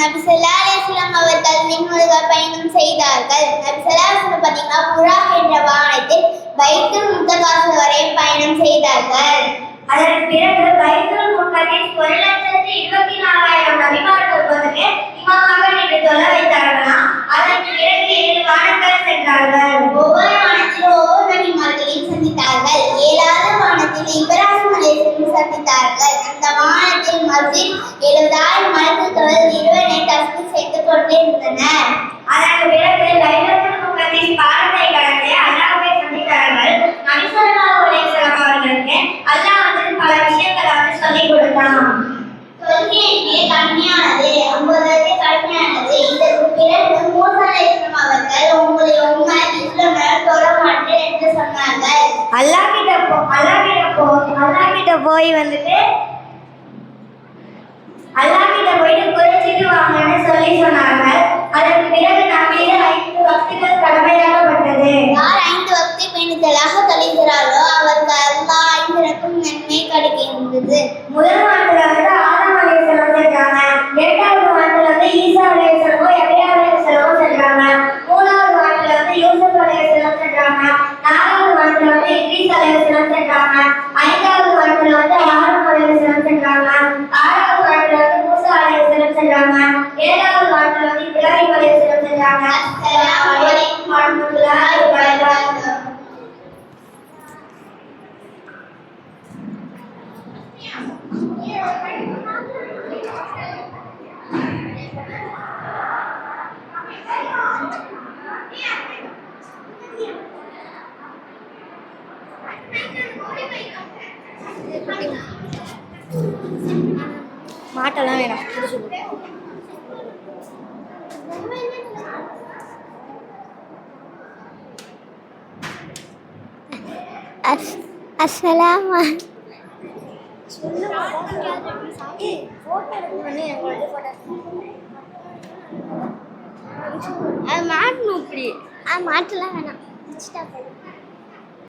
நபி வஸல்லம் அவர்கள் விண்ணுலக பயணம் செய்தார்கள். நபி பார்த்தீங்கன்னா புராக் என்ற வாகனத்தில் பைத்துல் முத்தகாஸ் வரை பயணம் செய்தார்கள். அதற்கு பிறகு பைத்துல் முக்கத்தில் ஒரு லட்சத்து இருபத்தி நாலாயிரம் நபிமார்கள் வந்து இமாமாக நின்று தொழ வைத்தார்களாம் அதற்கு பிறகு ஏழு வானங்கள் சென்றார்கள். ஒவ்வொரு வானத்திலும் ஒவ்வொரு நபிமார்களையும் சந்தித்தார்கள். ஏழாவது வானத்தில் இப்ராஹிம் அலைஹிஸ்ஸலாம் சந்தித்தார்கள். அந்த வானத்தில் மஸ்ஜித் எழுபதாயிரம் கொண்டிருந்தனர் அதற்கு பிறகு லைலத்துல் முக்கத்தின் பாலத்தை கடந்து அல்லாஹ்வை சந்தித்தார்கள் நபி ஸல்லல்லாஹு அலைஹி வஸல்லம் அவர்களுக்கு அல்லாஹ் வந்து பல விஷயங்களை வந்து சொல்லிக் கொடுத்தான் தொல்கையிலே கடுமையானது ஐம்பதாவது கடுமையானது இதற்கு பிறகு மூசா அலைஹிஸ்ஸலாம் அவர்கள் உங்களை உண்மை இஸ்லாமில் மாட்டேன் என்று சொன்னார்கள். அல்லாஹ் கிட்ட போ அல்லாஹ் கிட்ட போ அல்லாஹ் கிட்ட போய் வந்துட்டு அல்லாஹ் கிட்ட போயிட்டு குறைச்சிட்டு வாங்கன்னு சொல்லி சொன்னார்கள் அதற்கு பிறகு நம் மீது ஐந்து வக்துகள் கடமையாக்கப்பட்டது. யார் ஐந்து வக்தை பேணுதலாக தொழுகிறாரோ அவருக்கு அல்லாஹ் ஐந்திறக்கும் நன்மை கிடைக்கின்றது. முதல் வாரத்துல வந்து ஆதம் அலைஹிஸ்ஸலாம் சென்றாங்க. இரண்டாவது வாரத்துல வந்து ஈசா அலைஹிஸ்ஸலாமும் யஹ்யா அலைஹிஸ்ஸலாமும் சென்றாங்க. மூணாவது வாரத்துல வந்து யூசுப் அலைஹிஸ்ஸலாம் சென்றாங்க. நாலாவது வாரத்துல வந்து இத்ரீஸ் அலைஹிஸ்ஸலாம் சென்றாங்க ஐந்தாவது வாரத்துல வந்து ஆரம் அலைஹிஸ்ஸலாம் சென்றாங்க ஆறாவது வாரத்துல வந்து மூசா அலைஹிஸ்ஸலாம் சென்றாங்க ஏழாவது வாரத்துல வந்து இப்ராஹிம் அலைஹிஸ்ஸலாம் சென்றாங்க அஸ்ஸலாமு அலைக்கும் வரஹ்மத்துல்லாஹி வபரகாத்துஹு மாட்டெல்லாம் வேணாம். அஸ் அஸ்ஸலாமு அது மாட்டணும் இப்படி. அது மாட்டலாம் வேணாம்.